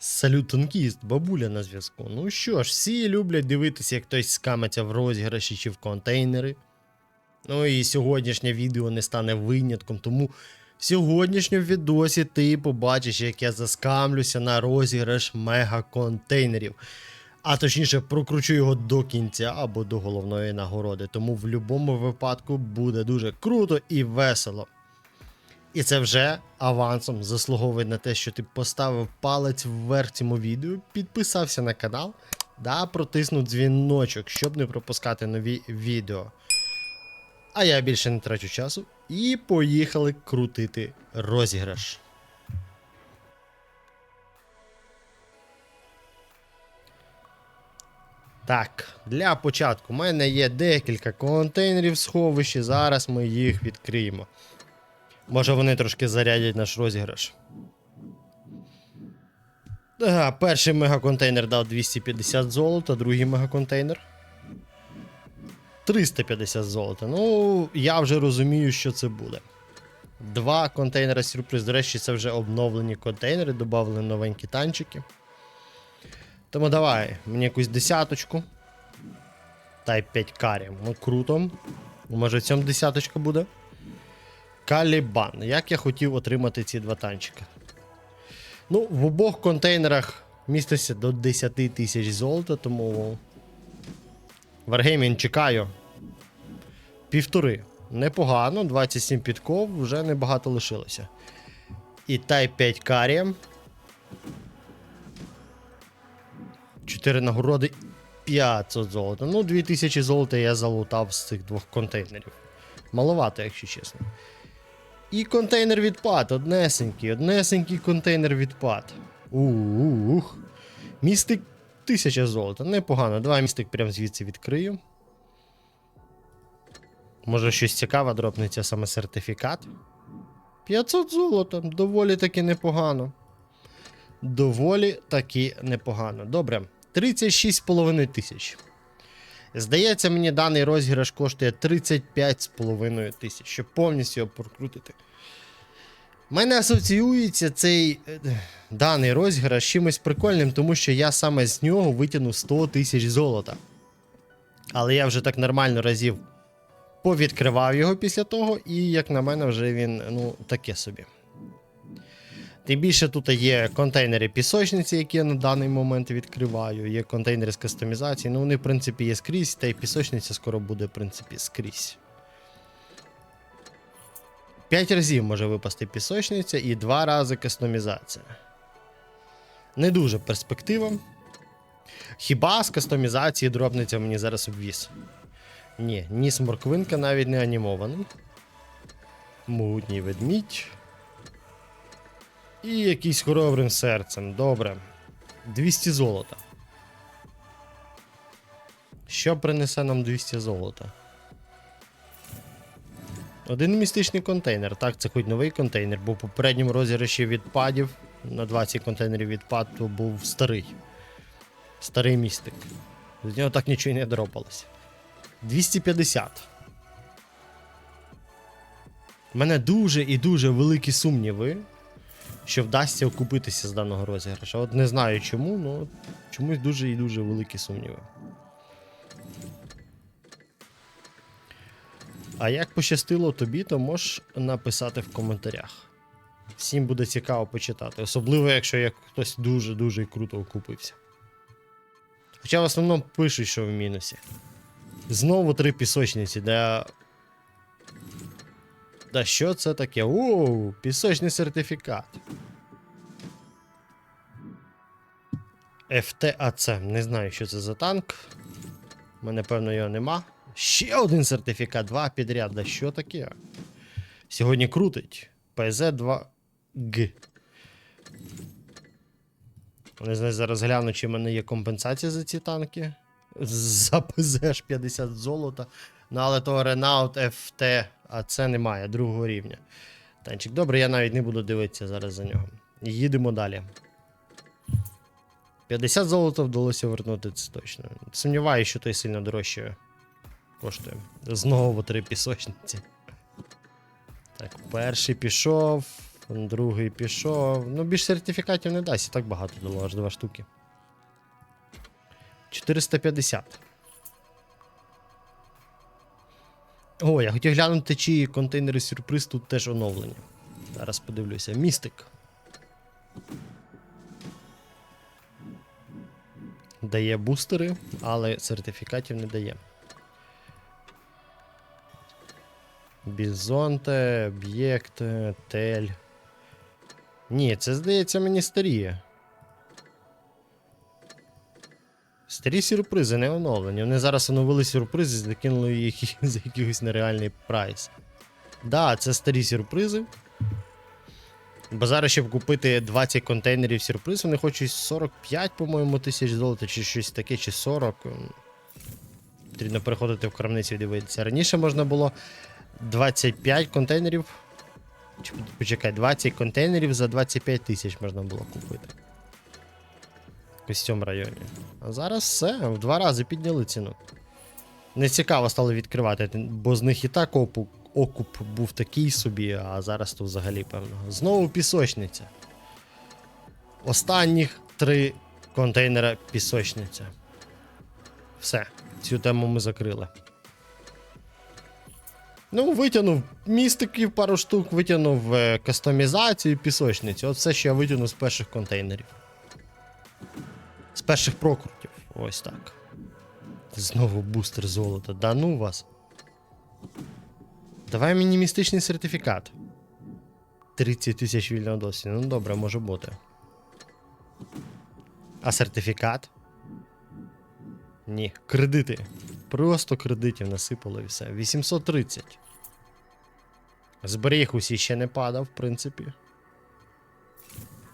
Салют танкіст, бабуля на зв'язку. Ну що ж, всі люблять дивитися, як хтось скамиться в розіграші чи в контейнери. Ну і сьогоднішнє відео не стане винятком, тому в сьогоднішньому відосі ти побачиш, як я заскамлюся на розіграш мега-контейнерів. А точніше, прокручу його до кінця або до головної нагороди. Тому в будь-якому випадку буде дуже круто і весело. І це вже авансом заслуговує на те, що ти поставив палець вверх цьому відео, підписався на канал да протиснув дзвіночок, щоб не пропускати нові відео. А я більше не трачу часу і поїхали крутити розіграш. Так, для початку у мене є декілька контейнерів в сховищі. Зараз ми їх відкриємо. Може вони трошки зарядять наш розіграш. Ага, перший мегаконтейнер дав 250 золота, другий мегаконтейнер. 350 золота. Ну, я вже розумію, що це буде. Два контейнери сюрприз. До речі, це вже обновлені контейнери, додали новенькі танчики. Тому давай, мені якусь десяточку. Та й 5 карів. Ну, круто. Може в цьому десяточка буде. Калібан. Як я хотів отримати ці два танчика? Ну, в обох контейнерах міститься до 10 тисяч золота, тому. Варгеймін чекаю. Півтори. Непогано, 27 підков, вже небагато лишилося. І тай 5 карі. 4 нагороди 500 золота. Ну, 2000 золота я залутав з цих двох контейнерів. Маловато, якщо чесно. І контейнер відпад, однесенький, однесенький контейнер відпад. Ух. Містик 1000 золота. Непогано. Давай містик прямо звідси відкрию. Може щось цікаве дропнеться саме сертифікат. 500 золота. Доволі таки непогано. Доволі таки непогано. Добре. 36,5 тисяч. Здається, мені даний розіграш коштує 35,5 тисяч, щоб повністю його прокрутити. Мене асоціюється цей е, даний розіграш з чимось прикольним, тому що я саме з нього витягну 100 тисяч золота. Але я вже так нормально разів повідкривав його після того, і, як на мене, вже він ну, таке собі. Тим більше тут є контейнери пісочниці, які я на даний момент відкриваю. Є контейнери з кастомізації. Ну, вони, в принципі, є скрізь, та й пісочниця скоро буде, в принципі, скрізь. П'ять разів може випасти пісочниця і два рази кастомізація. Не дуже перспектива. Хіба з кастомізації дробниця мені зараз обвіз? Ні, ніс морквинка навіть не анімований. Могутній ведмідь. І якийсь хоробрим серцем. Добре. 200 золота. Що принесе нам 200 золота? Один містичний контейнер. Так, це хоч новий контейнер, бо в попередньому розіграші відпадів на 20 контейнерів відпад то був старий. Старий містик. З нього так нічого не дропалося. 250. У мене дуже і дуже великі сумніви, що вдасться окупитися з даного розіграша. От не знаю чому, але чомусь дуже і дуже великі сумніви. А як пощастило тобі, то можеш написати в коментарях. Всім буде цікаво почитати, особливо, якщо як хтось дуже-дуже круто окупився. Хоча в основному пишуть, що в мінусі. Знову три пісочниці. Да що це таке? Оу, пісочний сертифікат. FTAC. Не знаю, що це за танк. У мене, певно, його нема. Ще один сертифікат, два підряд. Да що таке? Сьогодні крутить. PZ2G. Не знаю, зараз гляну, чи в мене є компенсація за ці танки. За ПЗ 50 золота. Ну, але то Renault FT, а це немає другого рівня. Танчик, добре, я навіть не буду дивитися зараз за нього. Їдемо далі. 50 золота вдалося вернути, це точно. Сумніваюся, що той сильно дорожче коштує. Знову три пісочниці. Так, перший пішов. Другий пішов. Ну, більш сертифікатів не дасть, і так багато дало, аж два штуки. 450. О, я хотів глянути, чи контейнери сюрприз тут теж оновлені. Зараз подивлюся. Містик. Дає бустери, але сертифікатів не дає. Бізонте, об'єкт, тель. Ні, це здається мені старі. Старі сюрпризи не оновлені. Вони зараз оновили сюрпризи закинули їх за якийсь нереальний прайс. Да, це старі сюрпризи. Бо зараз, щоб купити 20 контейнерів сюрприз, вони хочуть 45, по-моєму, тисяч золота, чи щось таке, чи 40. Потрібно переходити в крамницю і дивитися. Раніше можна було 25 контейнерів. Почекай, 20 контейнерів за 25 тисяч можна було купити. В цьому районі. А зараз все, в два рази підняли ціну. Не цікаво стало відкривати, бо з них і так опу, окуп був такий собі, а зараз то взагалі певно. Знову пісочниця. Останніх три контейнера пісочниця. Все, цю тему ми закрили. Ну, витягнув містиків пару штук, витягнув е, кастомізацію, пісочницю. От все, що я витягнув з перших контейнерів. З перших прокрутів. Ось так. Знову бустер золота. Да ну вас. Давай мені містичний сертифікат. 30 тисяч вільного досвіду. Ну добре, може бути. А сертифікат? Ні. Кредити. Просто кредитів насипало і все. 830. Зберіг усі ще не падав, в принципі.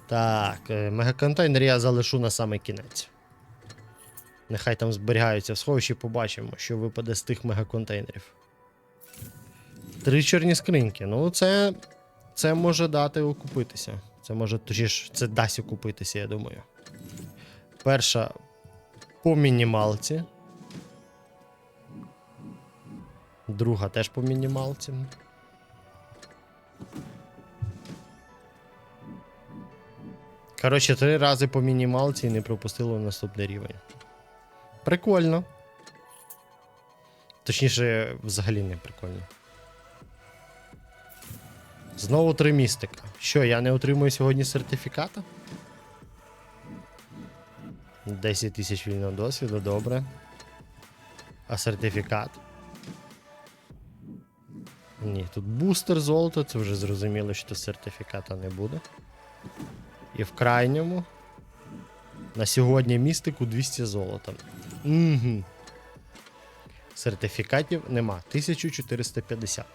Так, е, мегаконтейнер я залишу на самий кінець. Нехай там зберігаються в сховищі, побачимо, що випаде з тих мегаконтейнерів. Три чорні скриньки. Ну, це. Це може дати окупитися. Це може, точніше, це дасть окупитися, я думаю. Перша по мінімалці. Друга теж по мінімалці. Коротше, три рази по мінімалці і не пропустило наступний рівень. Прикольно. Точніше, взагалі не прикольно. Знову три містика. Що, я не отримую сьогодні сертифіката? 10 тисяч вільного досвіду, добре. А сертифікат? Ні, тут бустер золота, це вже зрозуміло, що сертифіката не буде. І в крайньому. На сьогодні містику 200 золота. Угу. Сертифікатів нема. 1450.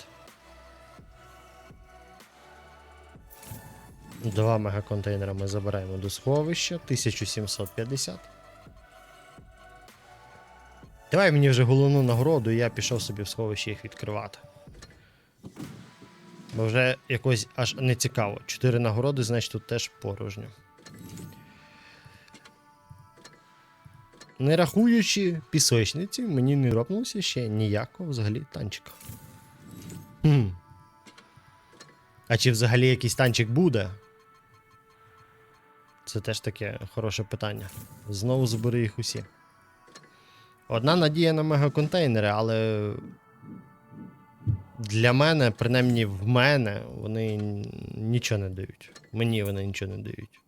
Два мегаконтейнера ми забираємо до сховища. 1750. Давай мені вже головну нагороду, і я пішов собі в сховище їх відкривати. Бо вже якось аж не цікаво. Чотири нагороди, значить тут теж порожньо. Не рахуючи пісочниці, мені не дропнувся ще ніякого взагалі танчика. Хм. А чи взагалі якийсь танчик буде? Це теж таке хороше питання. Знову збери їх усі. Одна надія на мегаконтейнери, але для мене, принаймні в мене, вони нічого не дають. Мені вони нічого не дають.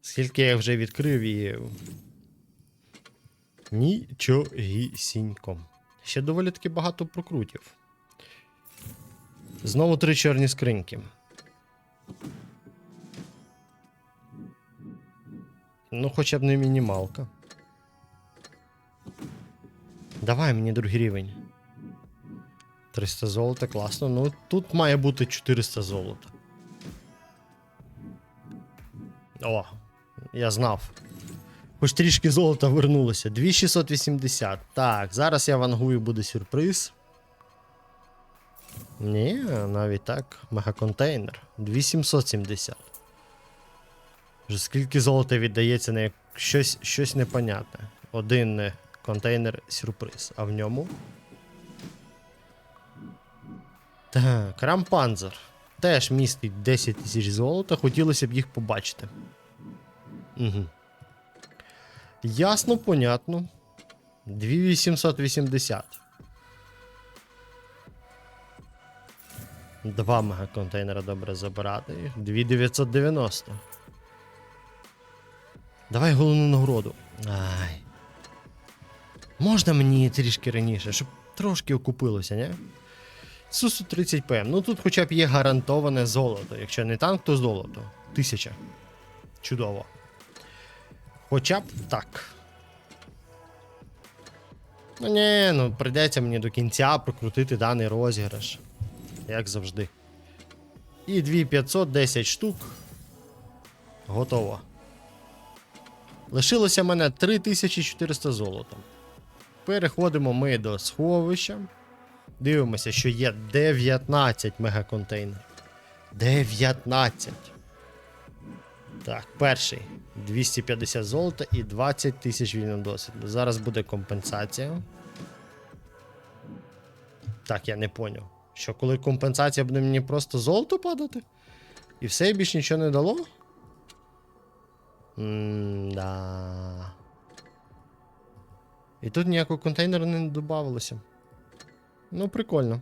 Скільки я вже відкрив і. Нічогісінько. Ще доволі таки багато прокрутів. Знову три чорні скриньки. Ну, хоча б не мінімалка. Давай мені другий рівень. 300 золота, класно. Ну, тут має бути 400 золота. О, я знав. Хоч трішки золота вернулося. 2680. Так, зараз я вангую, буде сюрприз. Ні, навіть так. Мегаконтейнер. 2770. Вже скільки золота віддається на щось, щось непонятне. Один контейнер сюрприз, а в ньому. Так, рампанзер. теж містить 10 тисяч золота, хотілося б їх побачити. Угу. Ясно, понятно. 2880. Два мегаконтейнера добре забирати. 2990. Давай головну нагороду. Ай. Можна мені трішки раніше, щоб трошки окупилося, ні? Сусу 30 ПМ. Ну тут хоча б є гарантоване золото. Якщо не танк, то золото. Тисяча. Чудово. Хоча б так. Ну ні, ну прийдеться мені до кінця прокрутити даний розіграш. Як завжди. І 2500, 10 штук. Готово. Лишилося в мене 3400 золота. Переходимо ми до сховища. Дивимося, що є 19 мегаконтейнерів. 19. Так, перший. 250 золота і 20 тисяч вільного досвіду. Зараз буде компенсація. Так, я не поняв. Що коли компенсація буде мені просто золото падати? І все, і більш нічого не дало? М-да. І тут ніякого контейнера не додавалося. Ну, прикольно.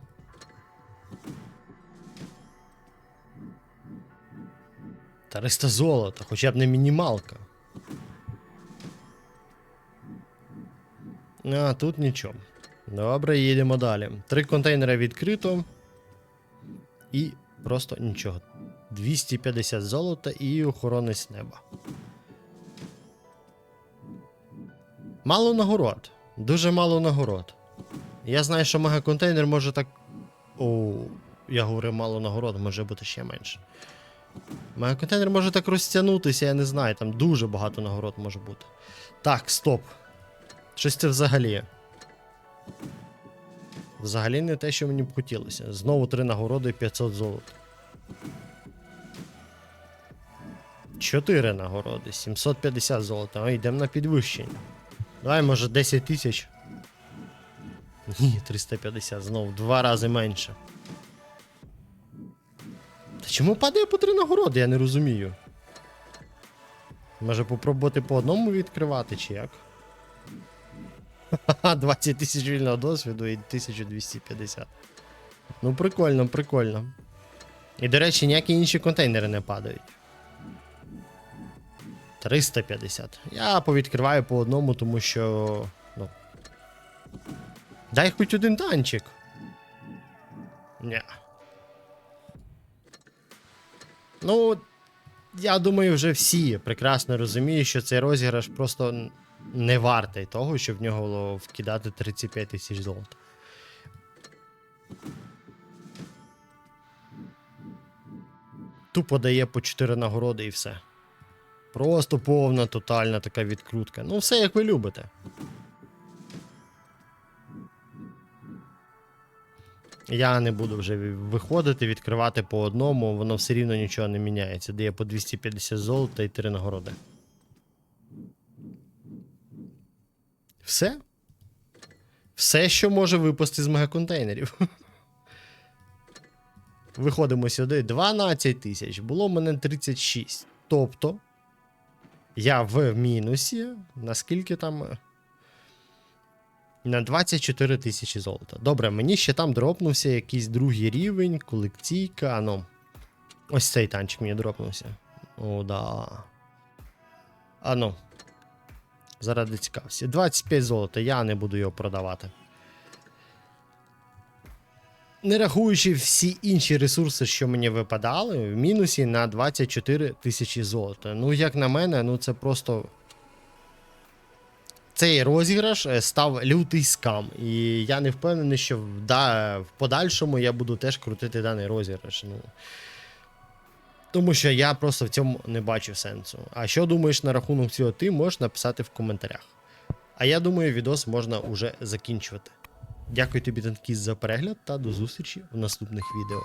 Триста золота, хоча б не мінімалка. А, тут нічого. Добре, їдемо далі. Три контейнери відкрито. І просто нічого. 250 золота і охоронець неба. Мало нагород. Дуже мало нагород. Я знаю, що мегаконтейнер може так. О, я говорю, мало нагород, може бути ще менше. Мегаконтейнер може так розтягнутися, я не знаю, там дуже багато нагород може бути. Так, стоп. Щось це взагалі. Взагалі не те, що мені б хотілося. Знову три нагороди і 500 золота. Чотири нагороди, 750 золота. О, йдемо на підвищення. Давай, може, 10 тисяч. Ні, 350, знову два рази менше. Та чому падає по три нагороди, я не розумію. Може попробувати по одному відкривати, чи як? Ха-ха, 20 тисяч вільного досвіду і 1250. Ну, прикольно, прикольно. І, до речі, ніякі інші контейнери не падають. 350. Я повідкриваю по одному, тому що. Ну. Дай хоч один танчик. Ні. Ну, я думаю, вже всі прекрасно розуміють, що цей розіграш просто не вартий того, щоб в нього було вкидати 35 тисяч золота. Тупо дає по 4 нагороди і все. Просто повна, тотальна така відкрутка. Ну, все як ви любите. Я не буду вже виходити, відкривати по одному, воно все рівно нічого не міняється. Дає по 250 золота і 3 нагороди. Все? Все, що може випасти з мегаконтейнерів. Виходимо сюди. 12 тисяч. Було в мене 36. Тобто. Я в мінусі. Наскільки там. е, На 24 тисячі золота. Добре, мені ще там дропнувся якийсь другий рівень, колекційка. А ну. Ось цей танчик мені дропнувся. О, да. А ну. Заради цікавості. 25 золота, я не буду його продавати. Не рахуючи всі інші ресурси, що мені випадали, в мінусі на 24 тисячі золота. Ну, як на мене, ну це просто. Цей розіграш е, став лютий скам. І я не впевнений, що в, да, в подальшому я буду теж крутити даний розіграш. Ну. Тому що я просто в цьому не бачу сенсу. А що думаєш на рахунок цього, ти можеш написати в коментарях. А я думаю, відос можна уже закінчувати. Дякую тобі, Танкіст, за перегляд та до зустрічі в наступних відео.